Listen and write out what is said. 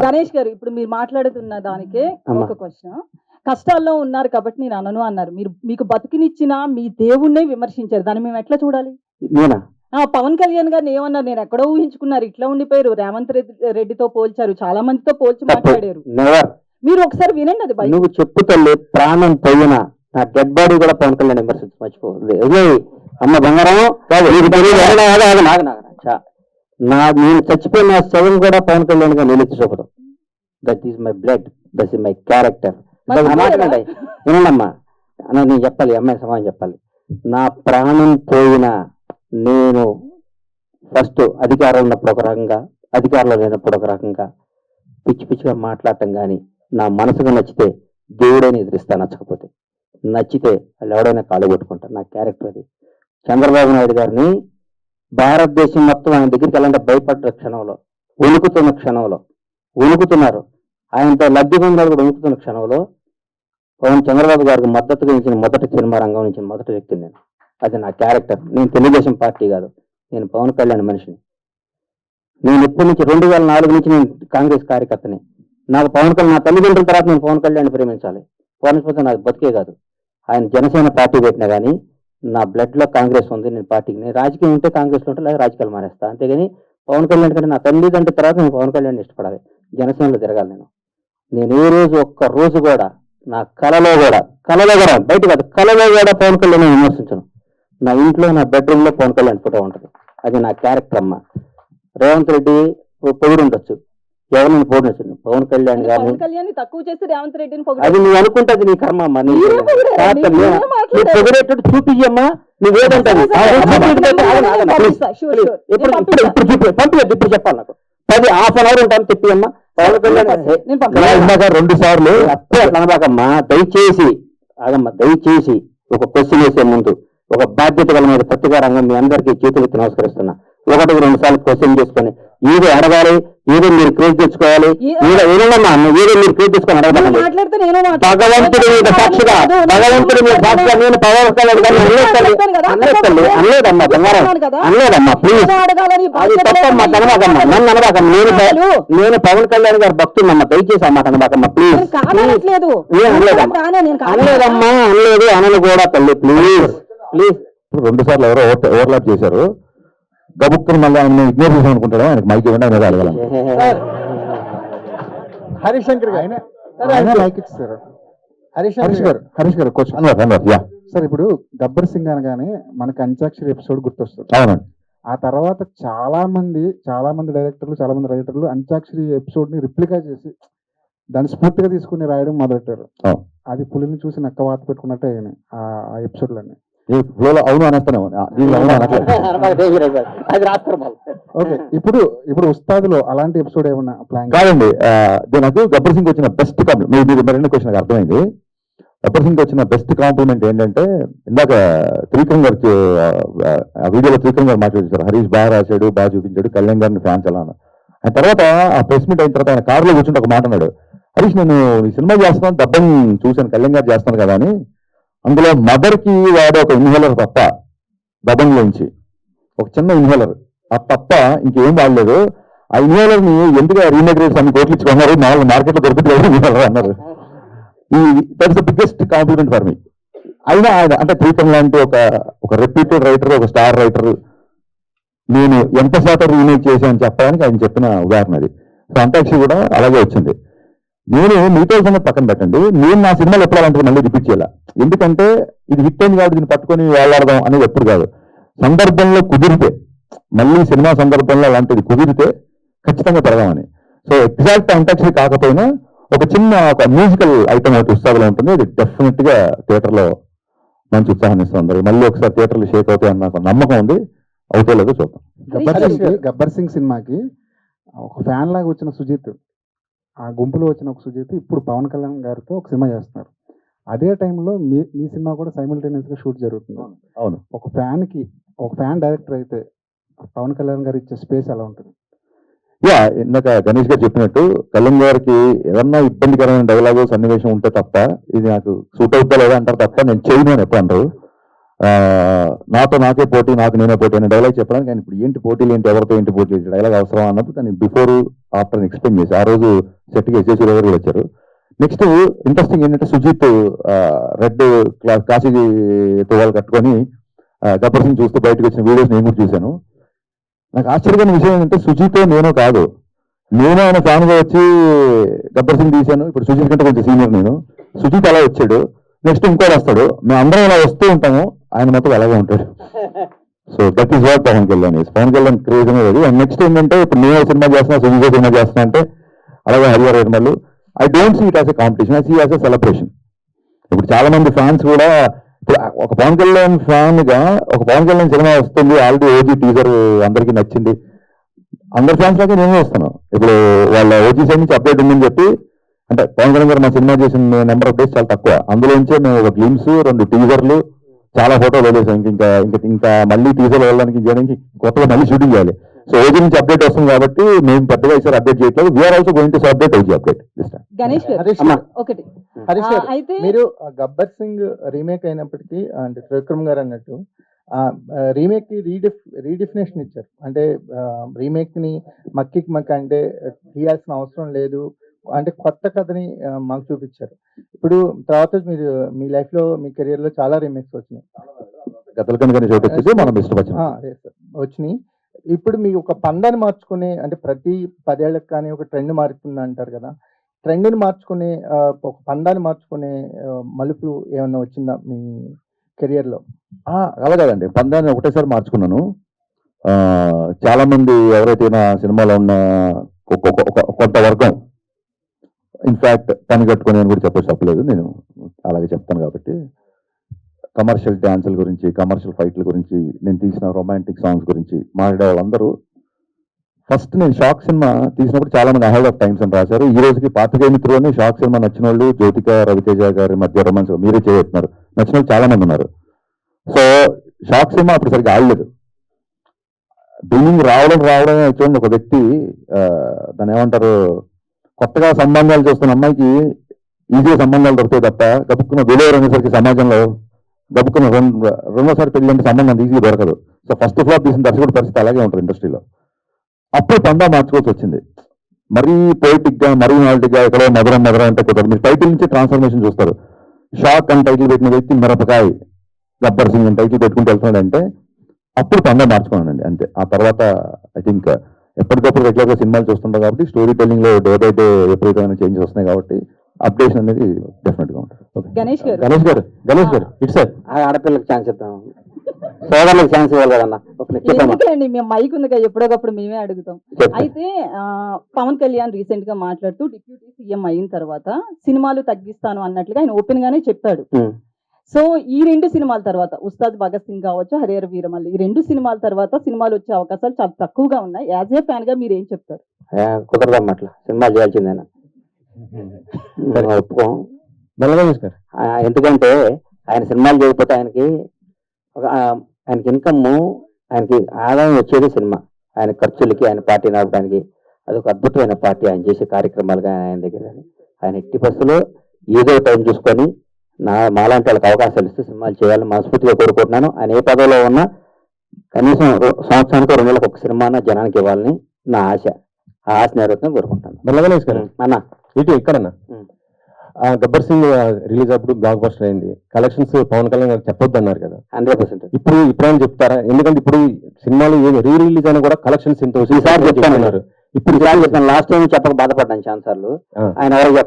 గణేష్ గారు ఇప్పుడు మీరు మాట్లాడుతున్న దానికే. ఒక క్వశ్చన్ కష్టాల్లో ఉన్నారు కాబట్టి నేను అనను అన్నారు మీరు మీకు బతికినిచ్చిన మీ దేవుణ్ణే విమర్శించారు దాన్ని మేము ఎట్లా చూడాలి నేనా ఆ పవన్ కళ్యాణ్ గారిని ఏమన్నారు నేను ఎక్కడో ఊహించుకున్నారు ఇట్లా ఉండిపోయారు రేవంత్ రెడ్డి రెడ్డితో పోల్చారు చాలా మందితో పోల్చి మాట్లాడారు మీరు ఒకసారి వినండి అది బయట నువ్వు చెప్పు తల్లి ప్రాణం పోయిన నా డెడ్ బాడీ కూడా పవన్ కళ్యాణ్ విమర్శించి మర్చిపో వదిలేయ్. అమ్మ బంగారం నా నేను చచ్చిపోయిన శవం కూడా పవన్ కళ్యాణ్గా నిలిచి చూపదు that is my blood that is my character మాట్లాడండి వినండమ్మా. అన్న నేను చెప్పాలి అమ్మాయి సమాధానం చెప్పాలి. నా ప్రాణం పోయిన నేను ఫస్ట్ అధికారం ఉన్నప్పుడు ఒక రకంగా అధికారంలో లేనప్పుడు ఒక రకంగా పిచ్చి పిచ్చిగా మాట్లాడటం కానీ నా మనసుకు నచ్చితే దేవుడైనా ఎదిరిస్తా నచ్చకపోతే. నచ్చితే వాళ్ళు ఎవడైనా కాళ్ళు కొట్టుకుంటారు. నా క్యారెక్టర్ అది. చంద్రబాబు నాయుడు గారిని భారతదేశం మొత్తం ఆయన దగ్గరికి వెళ్ళాలంటే భయపడ్డ క్షణంలో. వణుకుతున్న క్షణంలో. వణుకుతున్నారు. ఆయనతో లబ్ధి పొందాలు కూడా వణుకుతున్న క్షణంలో పవన్ చంద్రబాబు గారికి మద్దతుగా ఇచ్చిన మొదటి సినిమా రంగం నుంచి మొదటి వ్యక్తి నేను. అది నా క్యారెక్టర్. నేను తెలుగుదేశం పార్టీ కాదు. నేను పవన్ కళ్యాణ్ మనిషిని. నేను ఎప్పటి నుంచి రెండు వేల నాలుగు నుంచి నేను కాంగ్రెస్ కార్యకర్తని. నాకు పవన్ కళ్యాణ్ నా తల్లిదండ్రుల తర్వాత నేను పవన్ కళ్యాణ్ ప్రేమించాలి. పోనకపోతే నాకు బతికే కాదు. ఆయన జనసేన పార్టీ పెట్టినా కానీ నా బ్లడ్లో కాంగ్రెస్ ఉంది నేను పార్టీకి నేను రాజకీయం ఉంటే కాంగ్రెస్లో ఉంటే లేదా రాజకీయాలు మానేస్తా. అంతేగాని పవన్ కళ్యాణ్ కంటే నా తల్లిదండ్రుల తర్వాత నేను పవన్ కళ్యాణ్ ఇష్టపడాలి. జనసేనలో తిరగాలి నేను. నేను ఏ రోజు ఒక్క రోజు కూడా నా కలలో కూడా కళలో కూడా బయట కాదు కళలో కూడా పవన్ కళ్యాణ్ విమర్శించను. నా ఇంట్లో నా బెడ్రూమ్లో పవన్ కళ్యాణ్ ఫోటో ఉంటుంది. అది నా క్యారెక్టర్ అమ్మ. రేవంత్ రెడ్డి పొగుడు ఉండొచ్చు ఎవరిని పోడొచ్చు పవన్ కళ్యాణ్ గారిని. పవన్ కళ్యాణ్ తక్కువ చేసి రేవంత్ రెడ్డిని అది. నువ్వు అనుకుంటే అది నీ కర్మ అమ్మా నీ పొగిడేటట్టు please. sure. ఇప్పుడు ఇప్పుడు ఇప్పుడు చూపి పంపించద్దు ఇప్పుడు చెప్పాలి నాకు. పది హాఫ్ అన్ అవర్ ఉంటాను చెప్పి అమ్మా పవన్ కళ్యాణ్ రెండు సార్లు. అప్పుడే అట్లా అనబాకమ్మా దయచేసి ఆగమ్మా దయచేసి ఒక క్వశ్చన్ వేసే ముందు ఒక బాధ్యత గల మీద పత్రికా రంగం మీ అందరికీ చేతులెత్తి నమస్కరిస్తున్నా. ఒకటికి రెండు సార్లు క్వశ్చన్ చేసుకొని ఏదో అడగాలి ఏదో మీరు క్రియేట్ తెచ్చుకోవాలి ఏదో ఏదమ్మా ఏదో మీరు క్రియేట్ చేసుకొని నువ్వు అడగకండి మాట్లాడితే నేను భగవంతుడి మీద సాక్షిగా భగవంతుడి మీద సాక్షిగా నేను పవన్ కళ్యాణ్ గారిని అనలేదు తల్లి. అనలేదు తల్లి అనలేదమ్మా బంగారం. అనలేదమ్మా ప్లీజ్ అది తప్పమ్మా అనబాకమ్మా నన్ను అనబాకమ్మ నేను నేను పవన్ కళ్యాణ్ గారి భక్తున్నమ్మా దయచేసి అన్నమాట అనబాకమ్మా ప్లీజ్ అనలేదమ్మా. అనలేదమ్మా అనలేదు అనను కూడా తల్లి ప్లీజ్ ప్లీజ్ రెండు సార్లు ఎవరో ఓవర్- ఓవర్లాప్ చేశారు. గబుక్కుని మళ్ళీ ఆయన ఇగ్నోర్ చేసాం అనుకుంటాడు? ఆయనకు మైక్ ఇవ్వండి ఆయన అడగాలి హరిశంకర్ గారు. ఆయన లైక్ ఇచ్చారు. హరీష్ హరీష్ గారు హరీష్ గారు క్వశ్చన్ యా. సార్ ఇప్పుడు గబ్బర్ సింగ్ అనగానే మనకి అంత్యాక్షరి ఎపిసోడ్ గుర్తొస్తుంది. అవునండి. ఆ తర్వాత చాలా మంది చాలా మంది డైరెక్టర్లు చాలా మంది రైటర్లు అంత్యాక్షరి ఎపిసోడ్ని రిప్లికా చేసి దాన్ని స్ఫూర్తిగా తీసుకుని రాయడం మొదలెట్టారు. అది పులిని చూసి నక్క వాత పెట్టుకున్నట్టే ఆ ఎపిసోడ్లన్నీ ఫ్లోలో అవును అనేస్తానే దీనిలో అవును. అనట్లేదు. అది రాస్తారు ఓకే ఇప్పుడు ఇప్పుడు ఉస్తాదులో అలాంటి ఎపిసోడ్ ఏమన్నా ప్లాన్ కాదండి నాకు గబ్బర్ సింగ్ వచ్చిన బెస్ట్ కాంప్లిమెంట్ మీరు మీరు మరిన్ని క్వశ్చన్ నాకు అర్థమైంది. గబ్బర్ సింగ్ వచ్చిన బెస్ట్ కాంప్లిమెంట్ ఏంటంటే ఇందాక త్రివిక్రమ్ గారు ఆ, వీడియోలో త్రివిక్రమ్ గారు మాట్లాడారు హరీష్ బాగా రాశాడు బాగా చూపించాడు కళ్యాణ్ గారిని ఫ్యాన్స్ ఎలా అన్నారు. ఆయన తర్వాత ఆ ప్రెస్ మీట్ అయిన తర్వాత ఆయన కారులో కూర్చుంటే ఒక మాట అన్నాడు. హరీష్ నేను ఈ సినిమా చేస్తున్నాను డబ్బని చూశాను కళ్యాణ్ గారు చేస్తాను కదా అని. అందులో మదర్కి వాడే ఒక ఇన్హేలర్ తప్ప దబంలోంచి ఒక చిన్న ఇన్హేలర్ ఆ తప్ప ఇంకేం వాడలేదు. ఆ ఇన్హేలర్ని ఎందుకు రీమేక్ రేట్స్ అన్ని కోట్లు ఇచ్చుకున్నారు మామూలు మార్కెట్లో దొరుకుతుంది ఇన్హేలర్ అన్నారు. ఈ that's the biggest compliment for me అయినా ఆయన అంటే ప్రీతం లాంటి ఒక ఒక రెప్యూటెడ్ రైటర్ ఒక స్టార్ రైటర్ నేను ఎంత శాతం రీమేక్ చేశాను చెప్పడానికి ఆయన చెప్పిన ఉదాహరణ అది. సో అంతాక్షి కూడా అలాగే వచ్చింది. నేను మిగతా సంగతి పక్కన పెట్టండి. నేను నా సినిమాలు ఎప్పుడు మళ్ళీ రిపీట్ చేయాల? ఎందుకంటే ఇది హిట్ అయింది కాబట్టి దీన్ని పట్టుకొని వేలాడదాం అనేది ఎప్పుడు కాదు. సందర్భంలో కుదిరితే మళ్ళీ సినిమా సందర్భంలో అలాంటిది కుదిరితే ఖచ్చితంగా పెడదామని. సో ఎగ్జాక్ట్ అంతాక్షరి కాకపోయినా ఒక చిన్న ఒక మ్యూజికల్ ఐటమ్ ఒకటి ఉత్సాహంలో ఉంటుంది. అది డెఫినెట్గా థియేటర్లో మంచి ఉత్సాహాన్ని ఇస్తుంది మళ్ళీ ఒకసారి థియేటర్లు షేక్ అవుతాయి అన్న ఒక నమ్మకం ఉంది. అవుతో లేదో చూద్దాం. గబ్బర్ సింగ్ గబ్బర్ సింగ్ సినిమాకి ఒక ఫ్యాన్ లాగా వచ్చిన సుజిత్ ఆ గుంపులో వచ్చిన ఒక సుజిత్ ఇప్పుడు పవన్ కళ్యాణ్ గారితో ఒక సినిమా చేస్తున్నారు. అదే టైంలో మీ మీ సినిమా కూడా సైమిల్టేనియస్గా షూట్ జరుగుతుంది. అవును. ఒక ఫ్యాన్కి ఒక ఫ్యాన్ డైరెక్టర్ అయితే పవన్ కళ్యాణ్ గారు ఇచ్చే స్పేస్ ఎలా ఉంటుంది? యా ఇందాక గణేష్ గారు చెప్పినట్టు కళ్యాణ్ గారికి ఏదన్నా ఇబ్బందికరమైన డైలాగు సన్నివేశం ఉంటే తప్ప ఇది నాకు సూట్ అవుతా లేదా అంటారు తప్ప నేను చేయను అని ఎప్పుడు అంటారు నాతో నాకే పోటీ నాకు నేనే పోటీ అనే డైలాగ్ చెప్పడానికి ఆయన ఇప్పుడు ఏంటి పోటీలు ఏంటి ఎవరితో ఏంటి పోటీ డైలాగ్ అవసరం అన్నప్పుడు దాన్ని బిఫోర్ ఆఫ్టర్ ఎక్స్ప్లెయిన్ చేసి ఆ రోజు సెట్కి ఎస్ఎస్ గారు కూడా వచ్చారు. నెక్స్ట్ ఇంట్రెస్టింగ్ ఏంటంటే సుజిత్ రెడ్ క్లాస్ కాశీ తువాలు కట్టుకొని గబ్బర్ సింగ్ చూస్తూ బయటకు వచ్చిన వీడియోస్ నేను కూడా చూశాను. నాకు ఆశ్చర్యమైన విషయం ఏంటంటే సుజిత్ నేను కాదు. నేను ఆయన ఫ్యాన్గా వచ్చి గబ్బర్ సింగ్ తీశాను. ఇప్పుడు సుజిత్ కంటే కొంచెం సీనియర్ నేను. సుజిత్ అలా వచ్చాడు. నెక్స్ట్ ఇంకోటి వస్తాడు. మేము అందరం ఇలా వస్తూ ఉంటాము. ఆయన మొత్తం అలాగే ఉంటాడు. So that is what Pawan Kalyan is Pawan Kalyan craze అనేది అండ్ నెక్స్ట్ ఏంటంటే ఇప్పుడు నేను సినిమా చేస్తున్నా సుజిత్ సినిమా చేస్తున్నా అంటే అలాగే Harihara రెడ్మల్లు I don't see it as a competition I see as a celebration ఇప్పుడు చాలా మంది ఫ్యాన్స్ కూడా ఒక పవన్ కళ్యాణ్ ఫ్యాన్గా ఒక పవన్ కళ్యాణ్ సినిమా వస్తుంది ఆల్రెడీ ఓజీ టీజర్ అందరికీ నచ్చింది. అందరి ఫ్యాన్స్ లాగే నేను వస్తాను. ఇప్పుడు వాళ్ళ ఓజీ సైడ్ నుంచి అప్డేట్ ఉందని చెప్పి అంటే పవన్ కళ్యాణ్ గారు మా సినిమా చేసిన నెంబర్ ఆఫ్ డేస్ చాలా తక్కువ. అందులోంచే మేము ఒక గ్లిమ్స్ రెండు టీజర్లు చాలా ఫోటోలు వదిలేసాం. ఇంక ఇంకా ఇంకా ఇంకా మళ్ళీ టీజర్లు వెళ్ళడానికి చేయడానికి కొత్తగా మళ్ళీ షూటింగ్ చేయాలి. సో ఓజీ నుంచి అప్డేట్ వస్తుంది కాబట్టి మేము పెద్దగా ఈసారి అప్డేట్ చేయట్లేదు. We're also going to update OG update. ఒకటి. హరీష్ మీరు గబ్బర్ సింగ్ రీమేక్ అయినప్పటికీ అంటే త్రివిక్రమ్ గారు అన్నట్టు రీమేక్కి రీడిఫ్ రీడిఫినేషన్ ఇచ్చారు. అంటే రీమేక్ని మక్కికి మక్క అంటే తీయాల్సిన అవసరం లేదు. అంటే కొత్త కథని మాకు చూపించారు. ఇప్పుడు తర్వాత మీరు మీ లైఫ్లో మీ కెరియర్లో చాలా రీమేక్స్ వచ్చినాయి. వచ్చినాయి. ఇప్పుడు మీ ఒక పందాన్ని మార్చుకునే అంటే ప్రతి పదేళ్ళకి కానీ ఒక ట్రెండ్ మారుతుంది అంటారు కదా. ట్రెండ్ని మార్చుకునే ఒక పందాన్ని మార్చుకునే మలుపు ఏమన్నా వచ్చిందా మీ కెరియర్లో ఆ, అలా కాదండి పందాన్ని ఒకటేసారి మార్చుకున్నాను. ఆ, చాలా మంది ఎవరైతే నా సినిమాలో ఉన్న ఒక- కొంత వర్గం ఇన్ఫాక్ట్ పని కట్టుకొని నేను కూడా చెప్ప చెప్పలేదు. నేను అలాగే చెప్తాను కాబట్టి. కమర్షియల్ డ్యాన్సుల గురించి కమర్షియల్ ఫైట్ల గురించి నేను తీసిన రొమాంటిక్ సాంగ్స్ గురించి మాట్లాడే వాళ్ళందరూ ఫస్ట్ నేను షాక్ సినిమా తీసినప్పుడు చాలా మంది అహెడ్ ఆఫ్ టైమ్స్ అని రాశారు. ఈ రోజుకి పాతికే మిత్రులని షాక్ సినిమా నచ్చిన వాళ్ళు జ్యోతిక రవితేజ గారి మధ్య రొమాన్స్ మీరే చేయబెట్టున్నారు నచ్చిన వాళ్ళు చాలా మంది ఉన్నారు. సో షాక్ సినిమా అప్పుడు సరిగ్గా ఆడలేదు. బిగినింగ్ రావడం రావడం చూడండి ఒక వ్యక్తి దాని దాన్ని ఏమంటారు? కొత్తగా సంబంధాలు చూస్తున్న అమ్మాయికి ఈజీగా సంబంధాలు దొరుకుతాయి తప్ప గబుక్కున్న విలువ అనేసరికి సమాజంలో గబుక్కున్న రెండు రెండోసారి పెళ్ళి అంటే సంబంధం ఈజీగా దొరకదు. సో ఫస్ట్ ఫ్లాప్ తీసిన దర్శకుడు పరిస్థితి అలాగే ఉంటుంది ఇండస్ట్రీలో. అప్పుడు పందా మార్చుకోవాల్సి వచ్చింది. మరీ పొయిటిక్గా మరీ నాలిటిక్ ఎక్కడో మధురం మధురం అంటే కుదరదు. మీరు టైటిల్ నుంచి ట్రాన్స్ఫర్మేషన్ చూస్తారు. షాక్ అని టైటిల్ పెట్టిన వ్యక్తి మిరపకాయ గబ్బర్ సింగ్ అని టైటిల్ పెట్టుకుంటూ వెళ్తున్నాడంటే అప్పుడు పందా మార్చుకున్నానండి అంతే. ఆ తర్వాత ఐ థింక్ ఎప్పటికప్పుడు రెగ్యులర్గా సినిమాలు చూస్తుంటాం కాబట్టి స్టోరీ టెల్లింగ్లో డే బై డే విపరీతమైన చేంజెస్ వస్తున్నాయి కాబట్టి అప్డేషన్ అనేది డెఫినెట్గా ఉంటుంది. గణేష్ గారు. గణేష్ గారు గణేష్ గారు ఇట్స్ ఆ ఆడపిల్లకి ఛాన్స్ ఇద్దాం. సోదరులకు ఛాన్స్ ఇవ్వాలి కదన్నా. ఒక చెప్పమ్మా. ఎందుకండి మేము మైక్ ఉంది కదా ఎప్పుడోకప్పుడు మేమే అడుగుతాం. అయితే పవన్ కళ్యాణ్ రీసెంట్గా మాట్లాడుతూ డిప్యూటీ సీఎం అయిన తర్వాత సినిమాలు తగ్గిస్తాను అన్నట్లుగా ఆయన ఓపెన్ గానే చెప్పాడు. సో ఈ రెండు సినిమాల తర్వాత ఉస్తాద్ భగత్ సింగ్ కావచ్చు హరిహర వీరమల్లి ఈ రెండు సినిమాల తర్వాత సినిమాలు వచ్చే అవకాశాలు చాలా తక్కువగా ఉన్నాయి. యాజ్ ఏ ఫ్యాన్గా మీరు ఏం చెప్తారు? కుదరదమ్మా అట్లా. సినిమా చేయాల్సిందేనా మనం ఒప్పుకోం. మెల్లగా ఆ, ఎందుకంటే ఆయన సినిమాలు చేయకపోతే ఆయనకి ఒక ఆయనకి ఇన్కమ్ ఆయనకి ఆదాయం వచ్చేది సినిమా. ఆయన ఖర్చులకి ఆయన పార్టీ నడపడానికి. అదొక అద్భుతమైన పార్టీ ఆయన చేసే కార్యక్రమాలు కానీ ఆయన దగ్గర. కానీ ఆయన ఎట్టి బస్సులో ఏదో టైం చూసుకొని నా మాలాంటి వాళ్ళకి అవకాశాలు ఇస్తే సినిమాలు చేయాలని మనస్ఫూర్తిగా కోరుకుంటున్నాను. ఆయన ఏ పదవిలో ఉన్నా కనీసం సంవత్సరానికి రెండు నెలలకు ఒక సినిమా జనానికి ఇవ్వాలని నా ఆశ. ఆ ఆశ నెరవేరుతుందని కోరుకుంటాను గారు అన్న. ఇటు ఎక్కడన్నా గబ్బర్ సింగ్ రిలీజ్ అప్పుడు బ్లాక్ బస్టర్ అయింది. కలెక్షన్స్ పవన్ కళ్యాణ్ గారు చెప్పొద్దు అన్నారు కదా. Hundred percent. ఇప్పుడు ఇప్పుడైనా చెప్తారా? ఎందుకంటే ఇప్పుడు సినిమాలు రీ రిలీజ్ అయినా కూడా కలెక్షన్స్ ఎంత ఈసారి చెప్తాను. ఇప్పుడు లాస్ట్ టైం చెప్పక బాధపడ్డాను ఛాన్సర్లు. ఆయన ఎవరికి